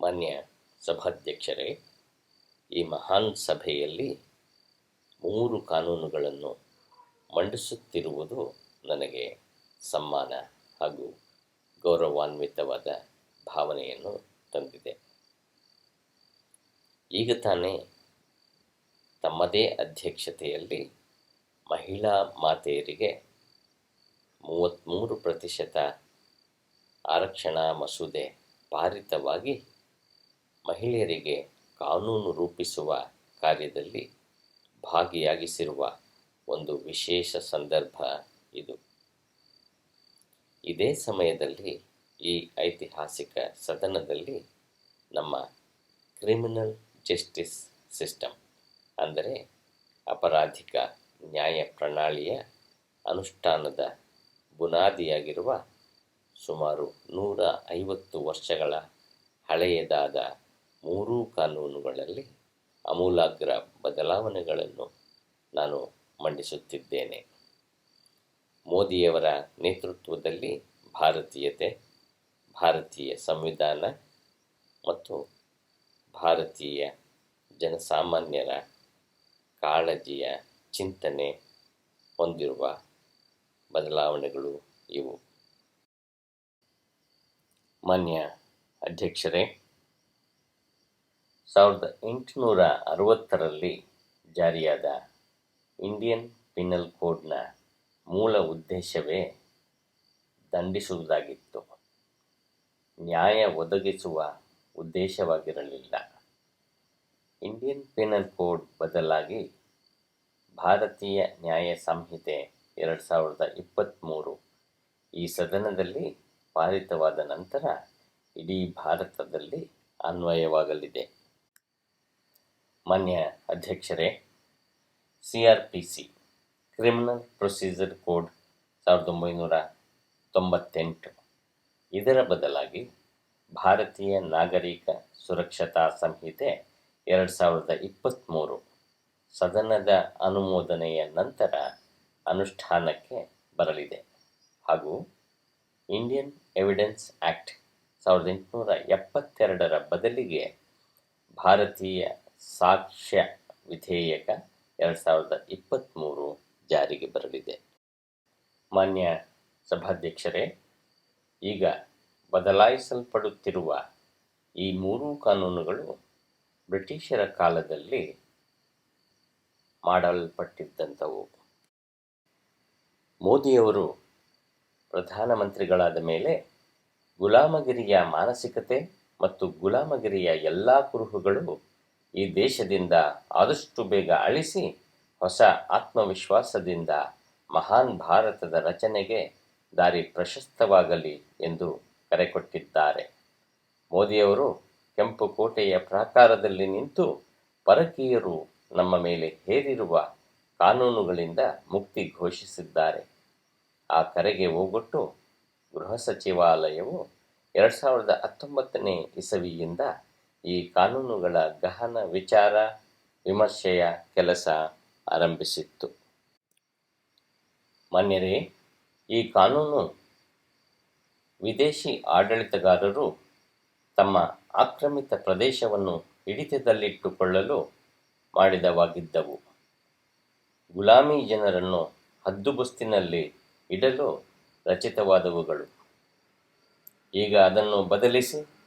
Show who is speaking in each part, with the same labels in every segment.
Speaker 1: ಮಾನ್ಯ ಸಭಾಧ್ಯಕ್ಷರೇ, ಈ ಮಹಾನ್ ಸಭೆಯಲ್ಲಿ ಮೂರು ಕಾನೂನುಗಳನ್ನು ಮಂಡಿಸುತ್ತಿರುವುದು ನನಗೆ ಸಮ್ಮಾನ ಹಾಗೂ ಗೌರವಾನ್ವಿತವಾದ ಭಾವನೆಯನ್ನು ತಂದಿದೆ. ಈಗ ತಾನೇ ತಮ್ಮದೇ ಅಧ್ಯಕ್ಷತೆಯಲ್ಲಿ ಮಹಿಳಾ ಮಾತೆಯರಿಗೆ ಮೂವತ್ತ್ಮೂರು ಪ್ರತಿಶತ ಆರಕ್ಷಣಾ ಮಸೂದೆ ಪಾರಿತವಾಗಿ ಮಹಿಳೆಯರಿಗೆ ಕಾನೂನು ರೂಪಿಸುವ ಕಾರ್ಯದಲ್ಲಿ ಭಾಗಿಯಾಗಿಸಿರುವ ಒಂದು ವಿಶೇಷ ಸಂದರ್ಭ ಇದು. ಇದೇ ಸಮಯದಲ್ಲಿ ಈ ಐತಿಹಾಸಿಕ ಸದನದಲ್ಲಿ ನಮ್ಮ ಕ್ರಿಮಿನಲ್ ಜಸ್ಟಿಸ್ ಸಿಸ್ಟಮ್, ಅಂದರೆ ಅಪರಾಧಿಕ ನ್ಯಾಯ ಪ್ರಣಾಳಿಯ ಅನುಷ್ಠಾನದ ಬುನಾದಿಯಾಗಿರುವ ಸುಮಾರು ನೂರ ಐವತ್ತು ವರ್ಷಗಳ ಹಳೆಯದಾದ ಮೂರೂ ಕಾನೂನುಗಳಲ್ಲಿ ಅಮೂಲಾಗ್ರ ಬದಲಾವಣೆಗಳನ್ನು ನಾನು ಮಂಡಿಸುತ್ತಿದ್ದೇನೆ. ಮೋದಿಯವರ ನೇತೃತ್ವದಲ್ಲಿ ಭಾರತೀಯತೆ, ಭಾರತೀಯ ಸಂವಿಧಾನ ಮತ್ತು ಭಾರತೀಯ ಜನಸಾಮಾನ್ಯರ ಕಾಳಜಿಯ ಚಿಂತನೆ ಹೊಂದಿರುವ ಬದಲಾವಣೆಗಳು ಇವು. ಮಾನ್ಯ ಅಧ್ಯಕ್ಷರೇ ಸಾವಿರದ ಎಂಟುನೂರ ಅರವತ್ತರಲ್ಲಿ ಜಾರಿಯಾದ ಇಂಡಿಯನ್ ಪಿನಲ್ ಕೋಡ್ನ ಮೂಲ ಉದ್ದೇಶವೇ ದಂಡಿಸುವುದಾಗಿತ್ತು. ನ್ಯಾಯ ಒದಗಿಸುವ ಉದ್ದೇಶವಾಗಿರಲಿಲ್ಲ. ಇಂಡಿಯನ್ ಪಿನಲ್ ಕೋಡ್ ಬದಲಾಗಿ ಭಾರತೀಯ ನ್ಯಾಯ ಸಂಹಿತೆ ಎರಡು ಸಾವಿರದ ಇಪ್ಪತ್ತ್ಮೂರು ಈ ಸದನದಲ್ಲಿ ಪಾರಿತವಾದ ನಂತರ ಇಡೀ ಭಾರತದಲ್ಲಿ ಅನ್ವಯವಾಗಲಿದೆ. ಮಾನ್ಯ ಅಧ್ಯಕ್ಷರೇ C R P C criminal procedure code ಸಾವಿರದ ಒಂಬೈನೂರ ತೊಂಬತ್ತೆಂಟು. ಇದರ ಬದಲಾಗಿ ಭಾರತೀಯ ನಾಗರಿಕ ಸುರಕ್ಷತಾ ಸಂಹಿತೆ ಎರಡು ಸಾವಿರದ ಇಪ್ಪತ್ತ್ಮೂರು ಸದನದ ಅನುಮೋದನೆಯ ನಂತರ ಅನುಷ್ಠಾನಕ್ಕೆ ಬರಲಿದೆ ಹಾಗೂ ಇಂಡಿಯನ್ ಎವಿಡೆನ್ಸ್ ಆ್ಯಕ್ಟ್ ಸಾವಿರದ ಎಂಟುನೂರ ಎಪ್ಪತ್ತೆರಡರ ಬದಲಿಗೆ ಭಾರತೀಯ ಸಾಕ್ಷ್ಯ ವಿಧೇಯಕ ಎರಡು ಸಾವಿರದ ಇಪ್ಪತ್ತ್ಮೂರು ಜಾರಿಗೆ ಬರಲಿದೆ. ಮಾನ್ಯ ಸಭಾಧ್ಯಕ್ಷರೇ, ಈಗ ಬದಲಾಯಿಸಲ್ಪಡುತ್ತಿರುವ ಈ ಮೂರೂ ಕಾನೂನುಗಳು ಬ್ರಿಟಿಷರ ಕಾಲದಲ್ಲಿ ಮಾಡಲ್ಪಟ್ಟಿದ್ದಂಥವು. ಮೋದಿಯವರು ಪ್ರಧಾನಮಂತ್ರಿಗಳಾದ ಮೇಲೆ ಗುಲಾಮಗಿರಿಯ ಮಾನಸಿಕತೆ ಮತ್ತು ಗುಲಾಮಗಿರಿಯ ಎಲ್ಲ ಕುರುಹುಗಳು ಈ ದೇಶದಿಂದ ಆದಷ್ಟು ಬೇಗ ಅಳಿಸಿ ಹೊಸ ಆತ್ಮವಿಶ್ವಾಸದಿಂದ ಮಹಾನ್ ಭಾರತದ ರಚನೆಗೆ ದಾರಿ ಪ್ರಶಸ್ತವಾಗಲಿ ಎಂದು ಕರೆ ಕೊಟ್ಟಿದ್ದಾರೆ. ಮೋದಿಯವರು ಕೆಂಪು ಕೋಟೆಯ ಪ್ರಾಕಾರದಲ್ಲಿ ನಿಂತು ಪರಕೀಯರು ನಮ್ಮ ಮೇಲೆ ಹೇರಿರುವ ಕಾನೂನುಗಳಿಂದ ಮುಕ್ತಿ ಘೋಷಿಸಿದ್ದಾರೆ. ಆ ಕರೆಗೆ ಹೋಗೊಟ್ಟು ಗೃಹ ಸಚಿವಾಲಯವು ಎರಡು ಸಾವಿರದ ಹತ್ತೊಂಬತ್ತನೇ ಇಸವಿಯಿಂದ ಈ ಕಾನೂನುಗಳ ಗಹನ ವಿಚಾರ, ವಿಮರ್ಶೆಯ ಕೆಲಸ ಆರಂಭಿಸಿತ್ತು. ಮಾನ್ಯರೇ, ಈ ಕಾನೂನು ವಿದೇಶಿ ಆಡಳಿತಗಾರರು ತಮ್ಮ ಆಕ್ರಮಿತ ಪ್ರದೇಶವನ್ನು ಹಿಡಿತದಲ್ಲಿಟ್ಟುಕೊಳ್ಳಲು ಮಾಡಿದವಾಗಿದ್ದವು. ಗುಲಾಮಿ ಜನರನ್ನು ಹದ್ದುಬಸ್ತಿನಲ್ಲಿ ಇಡಲು ರಚಿತವಾದವುಗಳು. ಈಗ ಅದನ್ನು ಬದಲಿಸಿ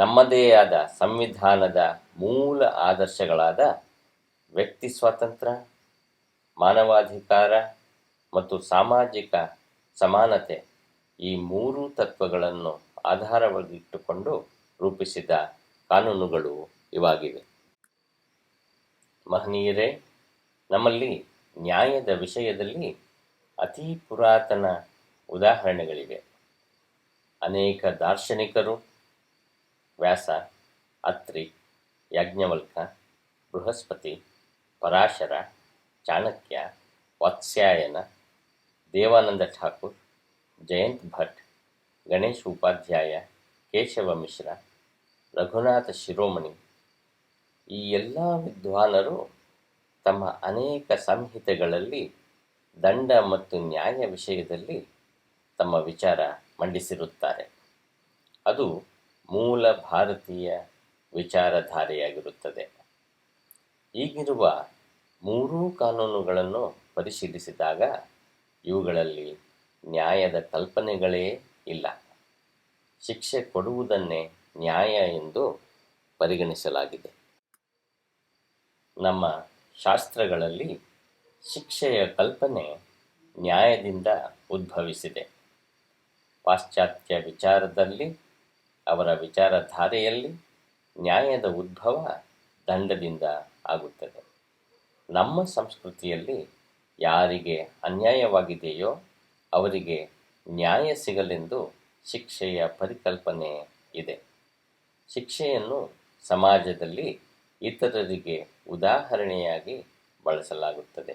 Speaker 1: ನಮ್ಮದೇ ಆದ ಸಂವಿಧಾನದ ಮೂಲ ಆದರ್ಶಗಳಾದ ವ್ಯಕ್ತಿ ಸ್ವಾತಂತ್ರ್ಯ ಮಾನವಾಧಿಕಾರ ಮತ್ತು ಸಾಮಾಜಿಕ ಸಮಾನತೆ ಈ ಮೂರು ತತ್ವಗಳನ್ನು ಆಧಾರವಾಗಿಟ್ಟುಕೊಂಡು ರೂಪಿಸಿದ ಕಾನೂನುಗಳು ಇವಾಗಿವೆ. ಮಹನೀಯರೇ, ನಮ್ಮಲ್ಲಿ ನ್ಯಾಯದ ವಿಷಯದಲ್ಲಿ ಅತೀ ಪುರಾತನ ಉದಾಹರಣೆಗಳಿವೆ. ಅನೇಕ ದಾರ್ಶನಿಕರು ವ್ಯಾಸ, ಅತ್ರಿ, ಯಾಜ್ಞವಲ್ಕ, ಬೃಹಸ್ಪತಿ, ಪರಾಶರ, ಚಾಣಕ್ಯ, ವಾತ್ಸ್ಯಾಯನ, ದೇವಾನಂದ ಠಾಕೂರ್, ಜಯಂತ್ ಭಟ್, ಗಣೇಶ್ ಉಪಾಧ್ಯಾಯ, ಕೇಶವ ಮಿಶ್ರ, ರಘುನಾಥ ಶಿರೋಮಣಿ ಈ ಎಲ್ಲ ವಿದ್ವಾನರು ತಮ್ಮ ಅನೇಕ ಸಂಹಿತೆಗಳಲ್ಲಿ ದಂಡ ಮತ್ತು ನ್ಯಾಯ ವಿಷಯದಲ್ಲಿ ತಮ್ಮ ವಿಚಾರ ಮಂಡಿಸಿರುತ್ತಾರೆ. ಅದು ಮೂಲ ಭಾರತೀಯ ವಿಚಾರಧಾರೆಯಾಗಿರುತ್ತದೆ. ಈಗಿರುವ ಮೂರೂ ಕಾನೂನುಗಳನ್ನು ಪರಿಶೀಲಿಸಿದಾಗ ಇವುಗಳಲ್ಲಿ ನ್ಯಾಯದ ಕಲ್ಪನೆಗಳೇ ಇಲ್ಲ. ಶಿಕ್ಷೆ ಕೊಡುವುದನ್ನೇ ನ್ಯಾಯ ಎಂದು ಪರಿಗಣಿಸಲಾಗಿದೆ. ನಮ್ಮ ಶಾಸ್ತ್ರಗಳಲ್ಲಿ ಶಿಕ್ಷೆಯ ಕಲ್ಪನೆ ನ್ಯಾಯದಿಂದ ಉದ್ಭವಿಸಿದೆ. ಪಾಶ್ಚಾತ್ಯ ವಿಚಾರದಲ್ಲಿ ಅವರ ವಿಚಾರಧಾರೆಯಲ್ಲಿ ನ್ಯಾಯದ ಉದ್ಭವ ದಂಡದಿಂದ ಆಗುತ್ತದೆ. ನಮ್ಮ ಸಂಸ್ಕೃತಿಯಲ್ಲಿ ಯಾರಿಗೆ ಅನ್ಯಾಯವಾಗಿದೆಯೋ ಅವರಿಗೆ ನ್ಯಾಯ ಸಿಗಲೆಂದು ಶಿಕ್ಷೆಯ ಪರಿಕಲ್ಪನೆ ಇದೆ. ಶಿಕ್ಷೆಯನ್ನು ಸಮಾಜದಲ್ಲಿ ಇತರರಿಗೆ ಉದಾಹರಣೆಯಾಗಿ ಬಳಸಲಾಗುತ್ತದೆ.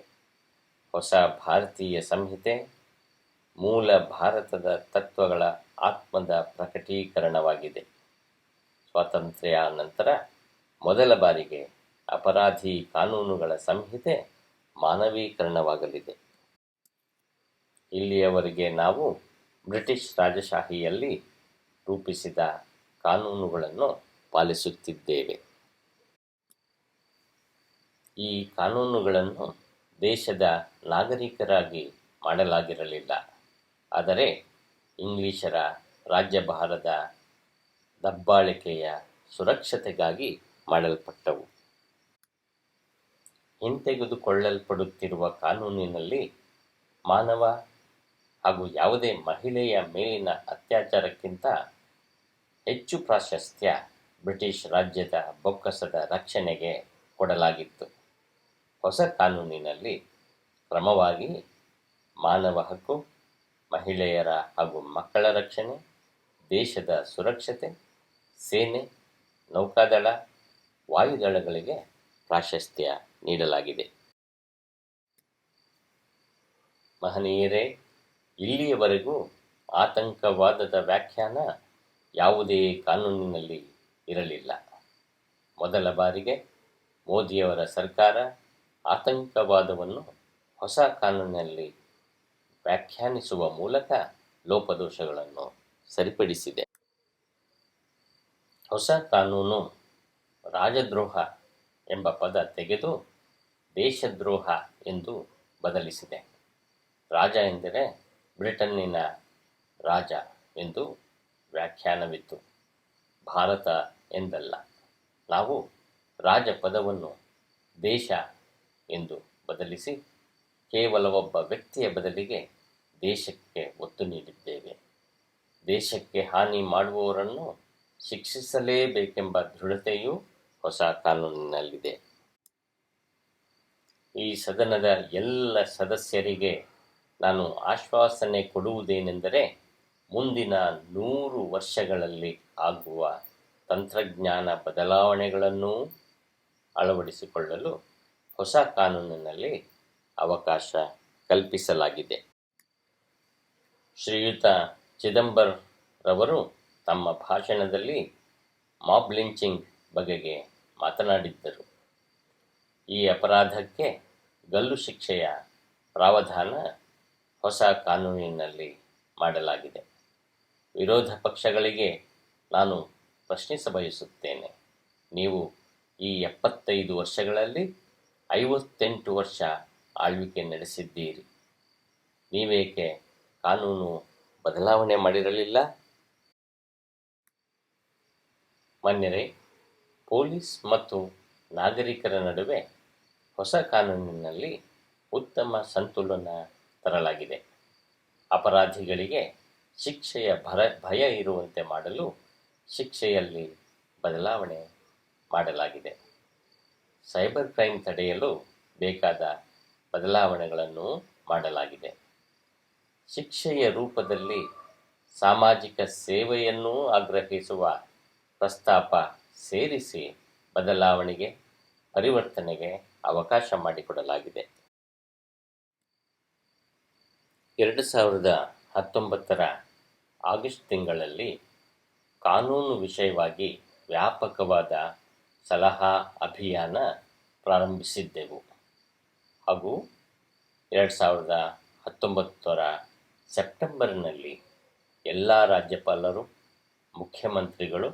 Speaker 1: ಹೊಸ ಭಾರತೀಯ ಸಂಹಿತೆ, ಮೂಲ ಭಾರತದ ತತ್ವಗಳ ಆತ್ಮದ ಪ್ರಕಟೀಕರಣವಾಗಿದೆ. ಸ್ವಾತಂತ್ರ್ಯ ನಂತರ ಮೊದಲ ಬಾರಿಗೆ ಅಪರಾಧಿ ಕಾನೂನುಗಳ ಸಂಹಿತೆ ಮಾನವೀಕರಣವಾಗಲಿದೆ. ಇಲ್ಲಿಯವರೆಗೆ ನಾವು ಬ್ರಿಟಿಷ್ ರಾಜಶಾಹಿಯಲ್ಲಿ ರೂಪಿಸಿದ ಕಾನೂನುಗಳನ್ನು ಪಾಲಿಸುತ್ತಿದ್ದೇವೆ. ಈ ಕಾನೂನುಗಳನ್ನು ದೇಶದ ನಾಗರಿಕರಾಗಿ ಮಾಡಲಾಗಿರಲಿಲ್ಲ. ಆದರೆ ಇಂಗ್ಲಿಷರ ರಾಜ್ಯಭಾರದ ದಬ್ಬಾಳಿಕೆಯ ಸುರಕ್ಷತೆಗಾಗಿ ಮಾಡಲ್ಪಟ್ಟವು. ಹಿಂತೆಗೆದುಕೊಳ್ಳಲ್ಪಡುತ್ತಿರುವ ಕಾನೂನಿನಲ್ಲಿ ಮಾನವ ಹಾಗೂ ಯಾವುದೇ ಮಹಿಳೆಯ ಮೇಲಿನ ಅತ್ಯಾಚಾರಕ್ಕಿಂತ ಹೆಚ್ಚು ಪ್ರಾಶಸ್ತ್ಯ ಬ್ರಿಟಿಷ್ ರಾಜ್ಯದ ಬೊಕ್ಕಸದ ರಕ್ಷಣೆಗೆ ಕೊಡಲಾಗಿತ್ತು. ಹೊಸ ಕಾನೂನಿನಲ್ಲಿ ಕ್ರಮವಾಗಿ ಮಾನವ ಹಕ್ಕು ಮಹಿಳೆಯರ ಹಾಗೂ ಮಕ್ಕಳ ರಕ್ಷಣೆ, ದೇಶದ ಸುರಕ್ಷತೆ, ಸೇನೆ, ನೌಕಾದಳ, ವಾಯುದಳಗಳಿಗೆ ಪ್ರಾಶಸ್ತ್ಯ ನೀಡಲಾಗಿದೆ. ಮಹನೀಯರೇ, ಇಲ್ಲಿಯವರೆಗೂ ಆತಂಕವಾದದ ವ್ಯಾಖ್ಯಾನ ಯಾವುದೇ ಕಾನೂನಿನಲ್ಲಿ ಇರಲಿಲ್ಲ. ಮೊದಲ ಬಾರಿಗೆ ಮೋದಿಯವರ ಸರ್ಕಾರ ಆತಂಕವಾದವನ್ನು ಹೊಸ ಕಾನೂನಿನಲ್ಲಿ ವ್ಯಾಖ್ಯಾನಿಸುವ ಮೂಲಕ ಲೋಪದೋಷಗಳನ್ನು ಸರಿಪಡಿಸಿದೆ. ಹೊಸ ಕಾನೂನು ರಾಜದ್ರೋಹ ಎಂಬ ಪದ ತೆಗೆದು ದೇಶದ್ರೋಹ ಎಂದು ಬದಲಿಸಿದೆ. ರಾಜ ಎಂದರೆ ಬ್ರಿಟನ್ನಿನ ರಾಜ ಎಂದು ವ್ಯಾಖ್ಯಾನವಿತ್ತು. ಭಾರತ ಎಂದಲ್ಲ. ನಾವು ರಾಜ ಪದವನ್ನು ದೇಶ ಎಂದು ಬದಲಿಸಿ ಕೇವಲ ಒಬ್ಬ ವ್ಯಕ್ತಿಯ ಬದಲಿಗೆ ದೇಶಕ್ಕೆ ಒತ್ತು ನೀಡಿದ್ದೇವೆ. ದೇಶಕ್ಕೆ ಹಾನಿ ಮಾಡುವವರನ್ನು ಶಿಕ್ಷಿಸಲೇಬೇಕೆಂಬ ದೃಢತೆಯೂ ಹೊಸ ಕಾನೂನಿನಲ್ಲಿದೆ. ಈ ಸದನದ ಎಲ್ಲ ಸದಸ್ಯರಿಗೆ ನಾನು ಆಶ್ವಾಸನೆ ಕೊಡುವುದೇನೆಂದರೆ, ಮುಂದಿನ ನೂರು ವರ್ಷಗಳಲ್ಲಿ ಆಗುವ ತಂತ್ರಜ್ಞಾನ ಬದಲಾವಣೆಗಳನ್ನು ಅಳವಡಿಸಿಕೊಳ್ಳಲು ಹೊಸ ಕಾನೂನಿನಲ್ಲಿ ಅವಕಾಶ ಕಲ್ಪಿಸಲಾಗಿದೆ. ಶ್ರೀಯುತ ಚಿದಂಬರ್ ರವರು ತಮ್ಮ ಭಾಷಣದಲ್ಲಿ ಮಾಬ್ ಲಿಂಚಿಂಗ್ ಬಗೆಗೆ ಮಾತನಾಡಿದ್ದರು. ಈ ಅಪರಾಧಕ್ಕೆ ಗಲ್ಲು ಶಿಕ್ಷೆಯ ಪ್ರಾವಧಾನ ಹೊಸ ಕಾನೂನಿನಲ್ಲಿ ಮಾಡಲಾಗಿದೆ. ವಿರೋಧ ಪಕ್ಷಗಳಿಗೆ ನಾನು ಪ್ರಶ್ನಿಸಬಯಸುತ್ತೇನೆ ನೀವು ಈ ಎಪ್ಪತ್ತೈದು ವರ್ಷಗಳಲ್ಲಿ ಐವತ್ತೆಂಟು ವರ್ಷ ಆಳ್ವಿಕೆ ನಡೆಸಿದ್ದೀರಿ. ನೀವೇಕೆ ಕಾನೂನು ಬದಲಾವಣೆ ಮಾಡಿರಲಿಲ್ಲ. ಮಾನ್ಯರೇ, ಪೊಲೀಸ್ ಮತ್ತು ನಾಗರಿಕರ ನಡುವೆ ಹೊಸ ಕಾನೂನಿನಲ್ಲಿ ಉತ್ತಮ ಸಂತುಲನ ತರಲಾಗಿದೆ. ಅಪರಾಧಿಗಳಿಗೆ ಶಿಕ್ಷೆಯ ಭರ, ಭಯ ಇರುವಂತೆ ಮಾಡಲು ಶಿಕ್ಷೆಯಲ್ಲಿ ಬದಲಾವಣೆ ಮಾಡಲಾಗಿದೆ. ಸೈಬರ್ ಕ್ರೈಮ್ ತಡೆಯಲು ಬೇಕಾದ ಬದಲಾವಣೆಗಳನ್ನು ಮಾಡಲಾಗಿದೆ. ಶಿಕ್ಷೆಯ ರೂಪದಲ್ಲಿ ಸಾಮಾಜಿಕ ಸೇವೆಯನ್ನೂ ಆಗ್ರಹಿಸುವ ಪ್ರಸ್ತಾಪ ಸೇರಿಸಿ ಬದಲಾವಣೆಗೆ, ಪರಿವರ್ತನೆಗೆ ಅವಕಾಶ ಮಾಡಿಕೊಡಲಾಗಿದೆ. ಎರಡು ಸಾವಿರದ ಹತ್ತೊಂಬತ್ತರ ಆಗಸ್ಟ್ ತಿಂಗಳಲ್ಲಿ ಕಾನೂನು ವಿಷಯವಾಗಿ ವ್ಯಾಪಕವಾದ ಸಲಹಾ ಅಭಿಯಾನ ಪ್ರಾರಂಭಿಸಿದ್ದೆವು. ಹಾಗೂ ಎರಡು ಸಾವಿರದ ಹತ್ತೊಂಬತ್ತರ ಸೆಪ್ಟೆಂಬರ್ನಲ್ಲಿ ಎಲ್ಲ ರಾಜ್ಯಪಾಲರು, ಮುಖ್ಯಮಂತ್ರಿಗಳು,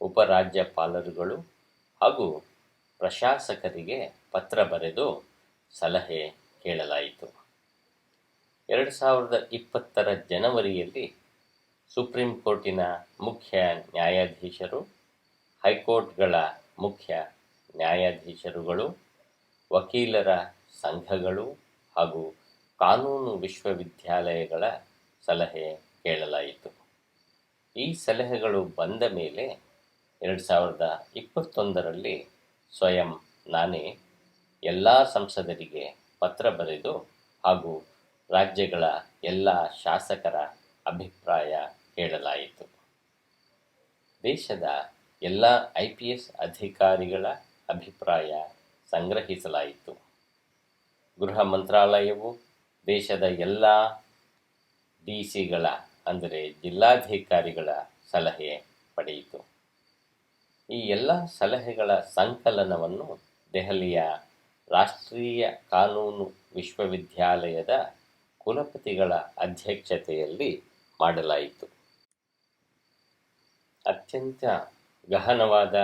Speaker 1: ಉಪರಾಜ್ಯಪಾಲರುಗಳು ಹಾಗೂ ಪ್ರಶಾಸಕರಿಗೆ ಪತ್ರ ಬರೆದು ಸಲಹೆ ಕೇಳಲಾಯಿತು. ಎರಡು ಸಾವಿರದ ಇಪ್ಪತ್ತರ ಜನವರಿಯಲ್ಲಿ ಸುಪ್ರೀಂ ಕೋರ್ಟಿನ ಮುಖ್ಯ ನ್ಯಾಯಾಧೀಶರು, ಹೈಕೋರ್ಟ್ಗಳ ಮುಖ್ಯ ನ್ಯಾಯಾಧೀಶರುಗಳು, ವಕೀಲರ ಸಂಘಗಳು ಹಾಗೂ ಕಾನೂನು ವಿಶ್ವವಿದ್ಯಾಲಯಗಳ ಸಲಹೆ ಕೇಳಲಾಯಿತು. ಈ ಸಲಹೆಗಳು ಬಂದ ಮೇಲೆ ಎರಡು ಸಾವಿರದ ಇಪ್ಪತ್ತೊಂದರಲ್ಲಿ ಸ್ವಯಂ ನಾನೇ ಎಲ್ಲ ಸಂಸದರಿಗೆ ಪತ್ರ ಬರೆದು ಹಾಗೂ ರಾಜ್ಯಗಳ ಎಲ್ಲ ಶಾಸಕರ ಅಭಿಪ್ರಾಯ ಕೇಳಲಾಯಿತು. ದೇಶದ ಎಲ್ಲ ಐ ಪಿ ಎಸ್ ಅಧಿಕಾರಿಗಳ ಅಭಿಪ್ರಾಯ ಸಂಗ್ರಹಿಸಲಾಯಿತು. ಗೃಹ ಮಂತ್ರಾಲಯವು ದೇಶದ ಎಲ್ಲ ಡಿ ಸಿಗಳ, ಅಂದರೆ ಜಿಲ್ಲಾಧಿಕಾರಿಗಳ ಸಲಹೆ ಪಡೆಯಿತು. ಈ ಎಲ್ಲ ಸಲಹೆಗಳ ಸಂಕಲನವನ್ನು ದೆಹಲಿಯ ರಾಷ್ಟ್ರೀಯ ಕಾನೂನು ವಿಶ್ವವಿದ್ಯಾಲಯದ ಕುಲಪತಿಗಳ ಅಧ್ಯಕ್ಷತೆಯಲ್ಲಿ ಮಾಡಲಾಯಿತು. ಅತ್ಯಂತ ಗಹನವಾದ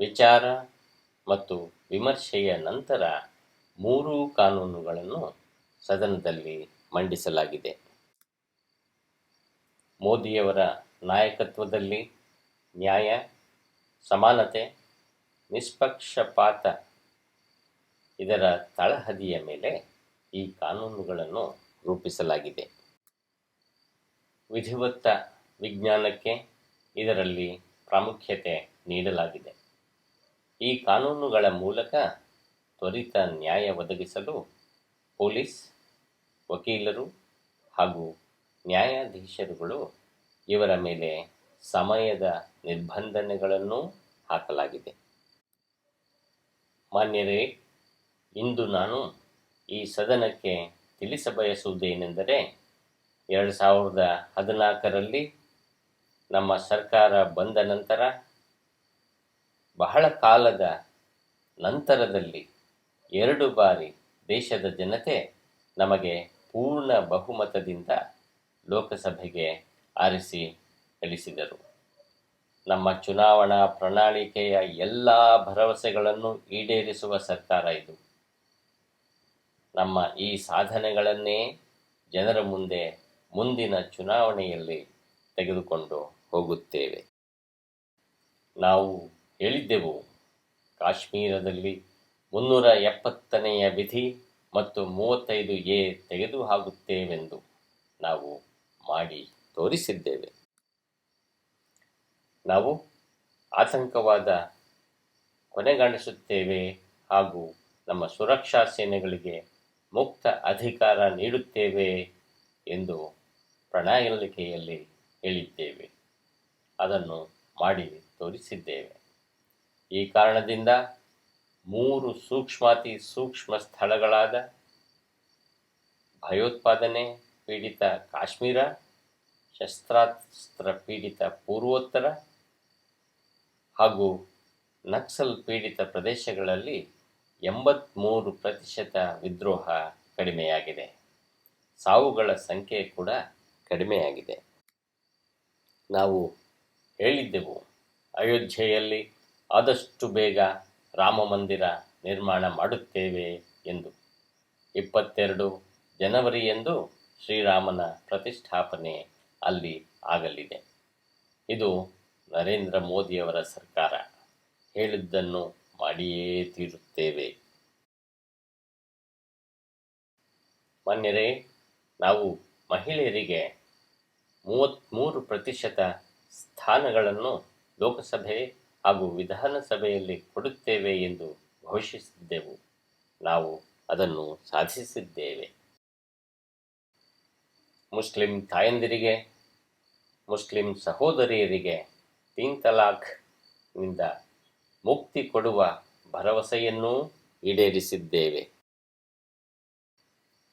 Speaker 1: ವಿಚಾರ ಮತ್ತು ವಿಮರ್ಶೆಯ ನಂತರ ಮೂರೂ ಕಾನೂನುಗಳನ್ನು ಸದನದಲ್ಲಿ ಮಂಡಿಸಲಾಗಿದೆ. ಮೋದಿಯವರ ನಾಯಕತ್ವದಲ್ಲಿ ನ್ಯಾಯ, ಸಮಾನತೆ, ನಿಷ್ಪಕ್ಷಪಾತ ಇದರ ತಳಹದಿಯ ಮೇಲೆ ಈ ಕಾನೂನುಗಳನ್ನು ರೂಪಿಸಲಾಗಿದೆ. ವಿಧಿವತ್ತ ವಿಜ್ಞಾನಕ್ಕೆ ಇದರಲ್ಲಿ ಪ್ರಾಮುಖ್ಯತೆ ನೀಡಲಾಗಿದೆ. ಈ ಕಾನೂನುಗಳ ಮೂಲಕ ತ್ವರಿತ ನ್ಯಾಯ ಒದಗಿಸಲು ಪೊಲೀಸ್ ವಕೀಲರು ಹಾಗೂ ನ್ಯಾಯಾಧೀಶರುಗಳು ಇವರ ಮೇಲೆ ಸಮಯದ ನಿರ್ಬಂಧನೆಗಳನ್ನು ಹಾಕಲಾಗಿದೆ. ಮಾನ್ಯರೇ, ಇಂದು ನಾನು ಈ ಸದನಕ್ಕೆ ತಿಳಿಸಬಯಸುವುದೇನೆಂದರೆ ಎರಡು ಸಾವಿರದ ಹದಿನಾಲ್ಕರಲ್ಲಿ ನಮ್ಮ ಸರ್ಕಾರ ಬಂದ ನಂತರ ಬಹಳ ಕಾಲದ ನಂತರದಲ್ಲಿ ಎರಡು ಬಾರಿ ದೇಶದ ಜನತೆ ನಮಗೆ ಪೂರ್ಣ ಬಹುಮತದಿಂದ ಲೋಕಸಭೆಗೆ ಆರಿಸಿ ಕಳಿಸಿದರು ನಮ್ಮ ಚುನಾವಣಾ ಪ್ರಣಾಳಿಕೆಯ ಎಲ್ಲ ಭರವಸೆಗಳನ್ನು ಈಡೇರಿಸುವ ಸರ್ಕಾರ ಇದು. ನಮ್ಮ ಈ ಸಾಧನೆಗಳನ್ನೇ ಜನರ ಮುಂದೆ ಮುಂದಿನ ಚುನಾವಣೆಯಲ್ಲಿ ತೆಗೆದುಕೊಂಡು ಹೋಗುತ್ತೇವೆ. ನಾವು ಹೇಳಿದ್ದೆವು, ಕಾಶ್ಮೀರದಲ್ಲಿ ಮುನ್ನೂರ ಎಪ್ಪತ್ತನೆಯ ವಿಧಿ ಮತ್ತು ಮೂವತ್ತೈದು ಎ ತೆಗೆದುಹಾಕುತ್ತೇವೆಂದು ನಾವು ಮಾಡಿ ತೋರಿಸಿದ್ದೇವೆ. ನಾವು ಆತಂಕವಾದ ಕೊನೆಗಾಣಿಸುತ್ತೇವೆ ಹಾಗೂ ನಮ್ಮ ಸುರಕ್ಷಾ ಸೇನೆಗಳಿಗೆ ಮುಕ್ತ ಅಧಿಕಾರ ನೀಡುತ್ತೇವೆ ಎಂದು ಪ್ರಣಾಳಿಕೆಯಲ್ಲಿ ಹೇಳಿದ್ದೇವೆ. ಅದನ್ನು ಮಾಡಿ ತೋರಿಸಿದ್ದೇವೆ. ಈ ಕಾರಣದಿಂದ ಮೂರು ಸೂಕ್ಷ್ಮಾತಿ ಸೂಕ್ಷ್ಮ ಸ್ಥಳಗಳಾದ ಭಯೋತ್ಪಾದನೆ ಪೀಡಿತ ಕಾಶ್ಮೀರ, ಶಸ್ತ್ರಾಸ್ತ್ರ ಪೀಡಿತ ಪೂರ್ವೋತ್ತರ ಹಾಗೂ ನಕ್ಸಲ್ ಪೀಡಿತ ಪ್ರದೇಶಗಳಲ್ಲಿ ಎಂಬತ್ತ್ಮೂರು ಪ್ರತಿಶತ ವಿದ್ರೋಹ ಕಡಿಮೆಯಾಗಿದೆ. ಸಾವುಗಳ ಸಂಖ್ಯೆ ಕೂಡ ಕಡಿಮೆಯಾಗಿದೆ. ನಾವು ಹೇಳಿದ್ದೆವು, ಅಯೋಧ್ಯೆಯಲ್ಲಿ ಆದಷ್ಟು ಬೇಗ ರಾಮ ಮಂದಿರ ನಿರ್ಮಾಣ ಮಾಡುತ್ತೇವೆ ಎಂದು. ಇಪ್ಪತ್ತೆರಡು ಜನವರಿಯಂದು ಶ್ರೀರಾಮನ ಪ್ರತಿಷ್ಠಾಪನೆ ಅಲ್ಲಿ ಆಗಲಿದೆ. ಇದು ನರೇಂದ್ರ ಮೋದಿಯವರ ಸರ್ಕಾರ. ಹೇಳಿದ್ದನ್ನು ಮಾಡಿಯೇ ತೀರುತ್ತೇವೆ. ಮನ್ಯರೇ ನಾವು ಮಹಿಳೆಯರಿಗೆ ಮೂವತ್ತ್ಮೂರು ಪ್ರತಿಶತ ಸ್ಥಾನಗಳನ್ನು ಲೋಕಸಭೆ ಹಾಗೂ ವಿಧಾನಸಭೆಯಲ್ಲಿ ಕೊಡುತ್ತೇವೆ ಎಂದು ಘೋಷಿಸಿದ್ದೆವು. ನಾವು ಅದನ್ನು ಸಾಧಿಸಿದ್ದೇವೆ. ಮುಸ್ಲಿಂ ತಾಯಂದಿರಿಗೆ, ಮುಸ್ಲಿಂ ಸಹೋದರಿಯರಿಗೆ ತೀನ್ ತಲಾಖ್ನಿಂದ ಮುಕ್ತಿ ಕೊಡುವ ಭರವಸೆಯನ್ನೂ ಈಡೇರಿಸಿದ್ದೇವೆ.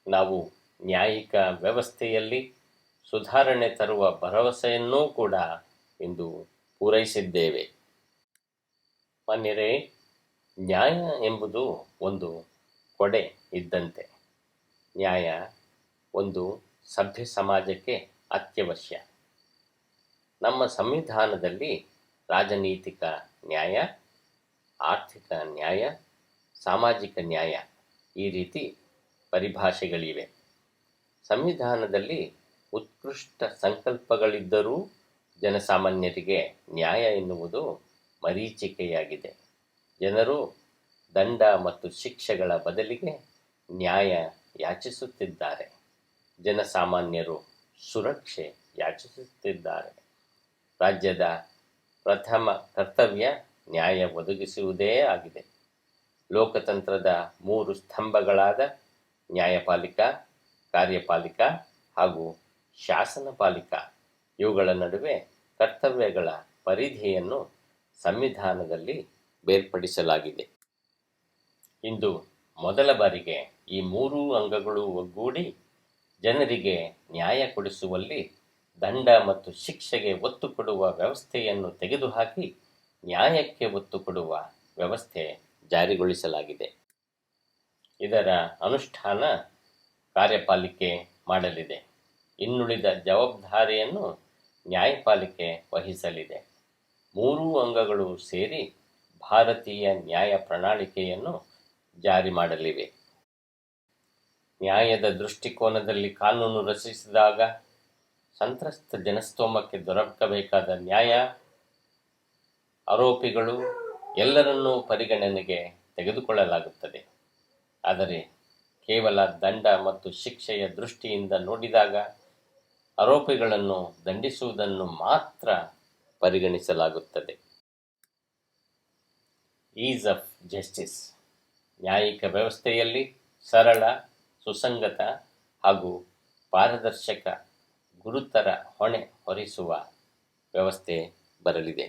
Speaker 1: ನಾವು ನ್ಯಾಯಿಕ ವ್ಯವಸ್ಥೆಯಲ್ಲಿ ಸುಧಾರಣೆ ತರುವ ಭರವಸೆಯನ್ನೂ ಕೂಡ ಇಂದು ಪೂರೈಸಿದ್ದೇವೆ. ಮಾನ್ಯರೇ ನ್ಯಾಯ ಎಂಬುದು ಒಂದು ಕೊಡೆ ಇದ್ದಂತೆ. ನ್ಯಾಯ ಒಂದು ಸಭ್ಯ ಸಮಾಜಕ್ಕೆ ಅತ್ಯವಶ್ಯ. ನಮ್ಮ ಸಂವಿಧಾನದಲ್ಲಿ ರಾಜನೀತಿಕ ನ್ಯಾಯ, ಆರ್ಥಿಕ ನ್ಯಾಯ, ಸಾಮಾಜಿಕ ನ್ಯಾಯ ಈ ರೀತಿ ಪರಿಭಾಷೆಗಳಿವೆ. ಸಂವಿಧಾನದಲ್ಲಿ ಉತ್ಕೃಷ್ಟ ಸಂಕಲ್ಪಗಳಿದ್ದರೂ ಜನಸಾಮಾನ್ಯರಿಗೆ ನ್ಯಾಯ ಎನ್ನುವುದು ಮರೀಚಿಕೆಯಾಗಿದೆ. ಜನರು ದಂಡ ಮತ್ತು ಶಿಕ್ಷೆಗಳ ಬದಲಿಗೆ ನ್ಯಾಯ ಯಾಚಿಸುತ್ತಿದ್ದಾರೆ. ಜನಸಾಮಾನ್ಯರು ಸುರಕ್ಷೆ ಯಾಚಿಸುತ್ತಿದ್ದಾರೆ. ರಾಜ್ಯದ ಪ್ರಥಮ ಕರ್ತವ್ಯ ನ್ಯಾಯ ಒದಗಿಸುವುದೇ ಆಗಿದೆ. ಲೋಕತಂತ್ರದ ಮೂರು ಸ್ತಂಭಗಳಾದ ನ್ಯಾಯಪಾಲಿಕಾ, ಕಾರ್ಯಪಾಲಿಕಾ ಹಾಗೂ ಶಾಸನ ಪಾಲಿಕಾ, ಇವುಗಳ ನಡುವೆ ಕರ್ತವ್ಯಗಳ ಪರಿಧಿಯನ್ನು ಸಂವಿಧಾನದಲ್ಲಿ ಬೇರ್ಪಡಿಸಲಾಗಿದೆ. ಇಂದು ಮೊದಲ ಬಾರಿಗೆ ಈ ಮೂರೂ ಅಂಗಗಳು ಒಗ್ಗೂಡಿ ಜನರಿಗೆ ನ್ಯಾಯ ಕೊಡಿಸುವಲ್ಲಿ ದಂಡ ಮತ್ತು ಶಿಕ್ಷೆಗೆ ಒತ್ತು ಕೊಡುವ ವ್ಯವಸ್ಥೆಯನ್ನು ತೆಗೆದುಹಾಕಿ ನ್ಯಾಯಕ್ಕೆ ಒತ್ತು ಕೊಡುವ ವ್ಯವಸ್ಥೆ ಜಾರಿಗೊಳಿಸಲಾಗಿದೆ. ಇದರ ಅನುಷ್ಠಾನ ಕಾರ್ಯಪಾಲಿಕೆ ಮಾಡಲಿದೆ. ಇನ್ನುಳಿದ ಜವಾಬ್ದಾರಿಯನ್ನು ನ್ಯಾಯಪಾಲಿಕೆ ವಹಿಸಲಿದೆ. ಮೂರೂ ಅಂಗಗಳು ಸೇರಿ ಭಾರತೀಯ ನ್ಯಾಯ ಪ್ರಣಾಳಿಕೆಯನ್ನು ಜಾರಿ ಮಾಡಲಿವೆ. ನ್ಯಾಯದ ದೃಷ್ಟಿಕೋನದಲ್ಲಿ ಕಾನೂನು ರಚಿಸಿದಾಗ ಸಂತ್ರಸ್ತ ಜನಸ್ತೋಮಕ್ಕೆ ದೊರಕಬೇಕಾದ ನ್ಯಾಯ, ಆರೋಪಿಗಳು ಎಲ್ಲರನ್ನೂ ಪರಿಗಣನೆಗೆ ತೆಗೆದುಕೊಳ್ಳಲಾಗುತ್ತದೆ. ಆದರೆ ಕೇವಲ ದಂಡ ಮತ್ತು ಶಿಕ್ಷೆಯ ದೃಷ್ಟಿಯಿಂದ ನೋಡಿದಾಗ ಆರೋಪಿಗಳನ್ನು ದಂಡಿಸುವುದನ್ನು ಮಾತ್ರ ಪರಿಗಣಿಸಲಾಗುತ್ತದೆ. ಈಸ್ ಆಫ್ ಜಸ್ಟಿಸ್, ನ್ಯಾಯಿಕ ವ್ಯವಸ್ಥೆಯಲ್ಲಿ ಸರಳ, ಸುಸಂಗತ ಹಾಗೂ ಪಾರದರ್ಶಕ, ಗುರುತರ ಹೊಣೆ ಹೊರಿಸುವ ವ್ಯವಸ್ಥೆ ಬರಲಿದೆ.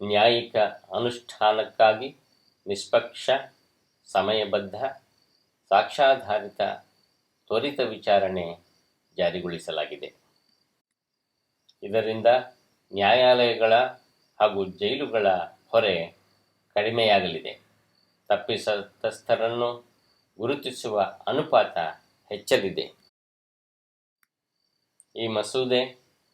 Speaker 1: ನ್ಯಾಯಿಕ ಅನುಷ್ಠಾನಕ್ಕಾಗಿ ನಿಷ್ಪಕ್ಷ, ಸಮಯಬದ್ಧ, ಸಾಕ್ಷ್ಯಾಧಾರಿತ ತ್ವರಿತ ವಿಚಾರಣೆ ಜಾರಿಗೊಳಿಸಲಾಗಿದೆ. ಇದರಿಂದ ನ್ಯಾಯಾಲಯಗಳ ಹಾಗೂ ಜೈಲುಗಳ ಹೊರೆ ಕಡಿಮೆಯಾಗಲಿದೆ. ತಪ್ಪಿಸತಸ್ಥರನ್ನು ಗುರುತಿಸುವ ಅನುಪಾತ ಹೆಚ್ಚಲಿದೆ. ಈ ಮಸೂದೆ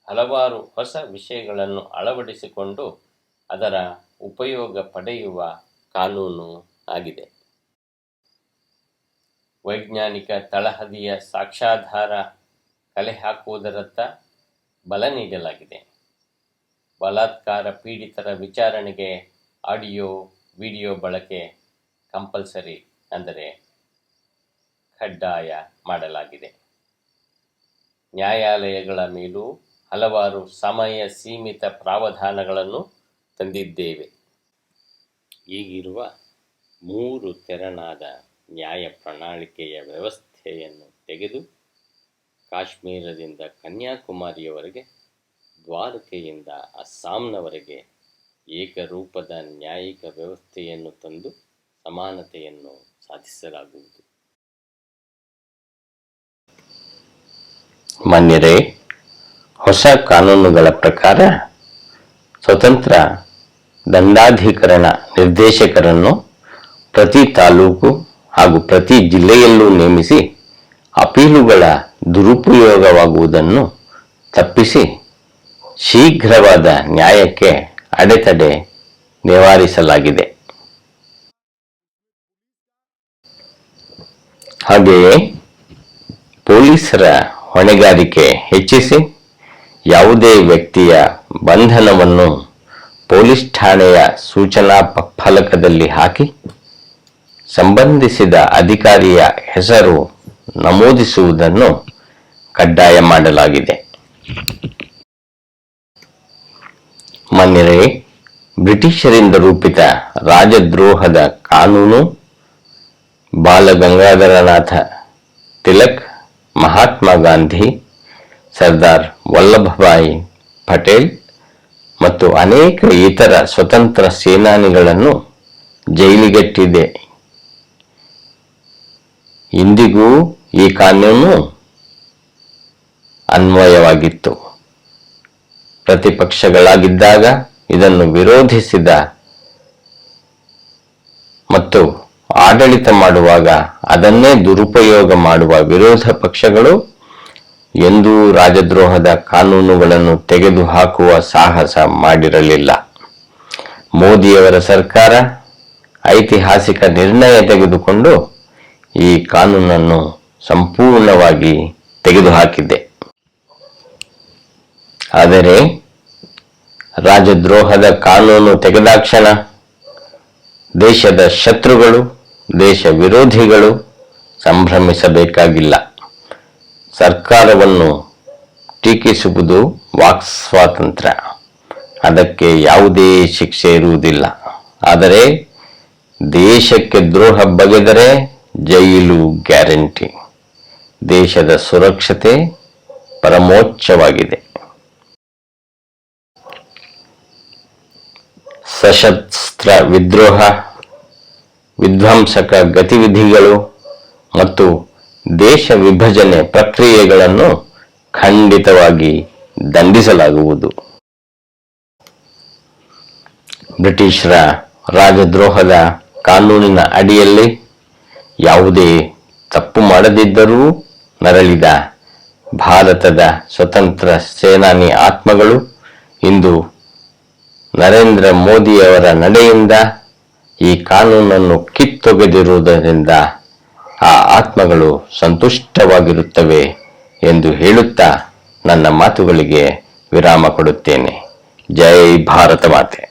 Speaker 1: ಹಲವಾರು ಹೊಸ ವಿಷಯಗಳನ್ನು ಅಳವಡಿಸಿಕೊಂಡು ಅದರ ಉಪಯೋಗ ಪಡೆಯುವ ಕಾನೂನು ಆಗಿದೆ. ವೈಜ್ಞಾನಿಕ ತಳಹದಿಯ ಸಾಕ್ಷಾಧಾರ ಕಲೆ ಹಾಕುವುದರತ್ತ ಬಲ ನೀಡಲಾಗಿದೆ. ಬಲಾತ್ಕಾರ ಪೀಡಿತರ ವಿಚಾರಣೆಗೆ ಆಡಿಯೋ, ವಿಡಿಯೋ ಬಳಕೆ ಕಂಪಲ್ಸರಿ ಅಂದರೆ ಕಡ್ಡಾಯ ಮಾಡಲಾಗಿದೆ. ನ್ಯಾಯಾಲಯಗಳ ಮೇಲೂ ಹಲವಾರು ಸಮಯ ಸೀಮಿತ ಪ್ರಾವಧಾನಗಳನ್ನು ತಂದಿದ್ದೇವೆ. ಈಗಿರುವ ಮೂರು ತೆರನಾದ ನ್ಯಾಯ ಪ್ರಣಾಳಿಕೆಯ ವ್ಯವಸ್ಥೆಯನ್ನು ತೆಗೆದು ಕಾಶ್ಮೀರದಿಂದ ಕನ್ಯಾಕುಮಾರಿಯವರೆಗೆ ದ್ವಾರಕೆಯಿಂದ ಅಸ್ಸಾಂನವರೆಗೆ ಏಕರೂಪದ ನ್ಯಾಯಿಕ ವ್ಯವಸ್ಥೆಯನ್ನು ತಂದು ಸಮಾನತೆಯನ್ನು ಸಾಧಿಸಲಾಗುವುದು. ಮಾನ್ಯರೇ, ಹೊಸ ಕಾನೂನುಗಳ ಪ್ರಕಾರ ಸ್ವತಂತ್ರ ದಂಡಾಧಿಕರಣ ನಿರ್ದೇಶಕರನ್ನು ಪ್ರತಿ ತಾಲೂಕು ಹಾಗೂ ಪ್ರತಿ ಜಿಲ್ಲೆಯಲ್ಲೂ ನೇಮಿಸಿ ಅಪೀಲುಗಳ ದುರುಪಯೋಗವಾಗುವುದನ್ನು ತಪ್ಪಿಸಿ ಶೀಘ್ರವಾದ ನ್ಯಾಯಕ್ಕೆ ಅಡೆತಡೆ ನಿವಾರಿಸಲಾಗಿದೆ. ಹಾಗೆಯೇ ಪೊಲೀಸರ ಹೊಣೆಗಾರಿಕೆ ಹೆಚ್ಚಿಸಿ ಯಾವುದೇ ವ್ಯಕ್ತಿಯ ಬಂಧನವನ್ನು ಪೊಲೀಸ್ ಠಾಣೆಯ ಸೂಚನಾ ಫಲಕದಲ್ಲಿ ಹಾಕಿ ಸಂಬಂಧಿಸಿದ ಅಧಿಕಾರಿಯ ಹೆಸರು ನಮೂದಿಸುವುದನ್ನು ಕಡ್ಡಾಯ ಮಾಡಲಾಗಿದೆ. ಮಾನ್ಯರೇ ಬ್ರಿಟಿಷರಿಂದ ರೂಪಿತ ರಾಜದ್ರೋಹದ ಕಾನೂನು, ಬಾಲಗಂಗಾಧರನಾಥ ತಿಲಕ್, ಮಹಾತ್ಮ ಗಾಂಧಿ, ಸರ್ದಾರ್ ವಲ್ಲಭಭಾಯಿ ಪಟೇಲ್ ಮತ್ತು ಅನೇಕ ಇತರ ಸ್ವತಂತ್ರ ಸೇನಾನಿಗಳನ್ನು ಜೈಲಿಗಟ್ಟಿದೆ. ಇಂದಿಗೂ ಈ ಕಾನೂನು ಅನ್ವಯವಾಗಿತ್ತು. ಪ್ರತಿಪಕ್ಷಗಳಾಗಿದ್ದಾಗ ಇದನ್ನು ವಿರೋಧಿಸಿದ ಮತ್ತು ಆಡಳಿತ ಮಾಡುವಾಗ ಅದನ್ನೇ ದುರುಪಯೋಗ ಮಾಡುವ ವಿರೋಧ ಪಕ್ಷಗಳು ಎಂದೂ ರಾಜದ್ರೋಹದ ಕಾನೂನುಗಳನ್ನು ತೆಗೆದುಹಾಕುವ ಸಾಹಸ ಮಾಡಿರಲಿಲ್ಲ. ಮೋದಿಯವರ ಸರ್ಕಾರ ಐತಿಹಾಸಿಕ ನಿರ್ಣಯ ತೆಗೆದುಕೊಂಡು ಈ ಕಾನೂನನ್ನು ಸಂಪೂರ್ಣವಾಗಿ ತೆಗೆದುಹಾಕಿದೆ. ಆದರೆ ರಾಜದ್ರೋಹದ ಕಾನೂನು ತೆಗೆದಾಕ್ಷಣ, ದೇಶದ ಶತ್ರುಗಳು, ದೇಶ ವಿರೋಧಿಗಳು ಸಂಭ್ರಮಿಸಬೇಕಾಗಿಲ್ಲ. ಸರ್ಕಾರವನ್ನು ಟೀಕಿಸುವುದು ವಾಕ್ ಸ್ವಾತಂತ್ರ್ಯ. ಅದಕ್ಕೆ ಯಾವುದೇ ಶಿಕ್ಷೆ ಇರುವುದಿಲ್ಲ. ಆದರೆ ದೇಶಕ್ಕೆ ದ್ರೋಹ ಬಗೆದರೆ ಜೈಲು ಗ್ಯಾರಂಟಿ. ದೇಶದ ಸುರಕ್ಷತೆ ಪರಮೋಚ್ಚವಾಗಿದೆ. ಸಶಸ್ತ್ರ ವಿದ್ರೋಹ, ವಿಧ್ವಂಸಕ ಗತಿವಿಧಿಗಳು ಮತ್ತು ದೇಶ ವಿಭಜನೆ ಪ್ರಕ್ರಿಯೆಗಳನ್ನು ಖಂಡಿತವಾಗಿ ದಂಡಿಸಲಾಗುವುದು. ಬ್ರಿಟಿಷರ ರಾಜದ್ರೋಹದ ಕಾನೂನಿನ ಅಡಿಯಲ್ಲಿ ಯಾವುದೇ ತಪ್ಪು ಮಾಡದಿದ್ದರೂ ನರಳಿದ ಭಾರತದ ಸ್ವತಂತ್ರ ಸೇನಾನಿ ಆತ್ಮಗಳು ಇಂದು ನರೇಂದ್ರ ಮೋದಿಯವರ ನಡೆಯಿಂದ ಈ ಕಾನೂನನ್ನು ಕಿತ್ತೊಗೆದಿರುವುದರಿಂದ ಆ ಆತ್ಮಗಳು ಸಂತುಷ್ಟವಾಗಿರುತ್ತವೆ ಎಂದು ಹೇಳುತ್ತಾ ನನ್ನ ಮಾತುಗಳಿಗೆ ವಿರಾಮ ಕೊಡುತ್ತೇನೆ. ಜೈ ಭಾರತ ಮಾತೆ.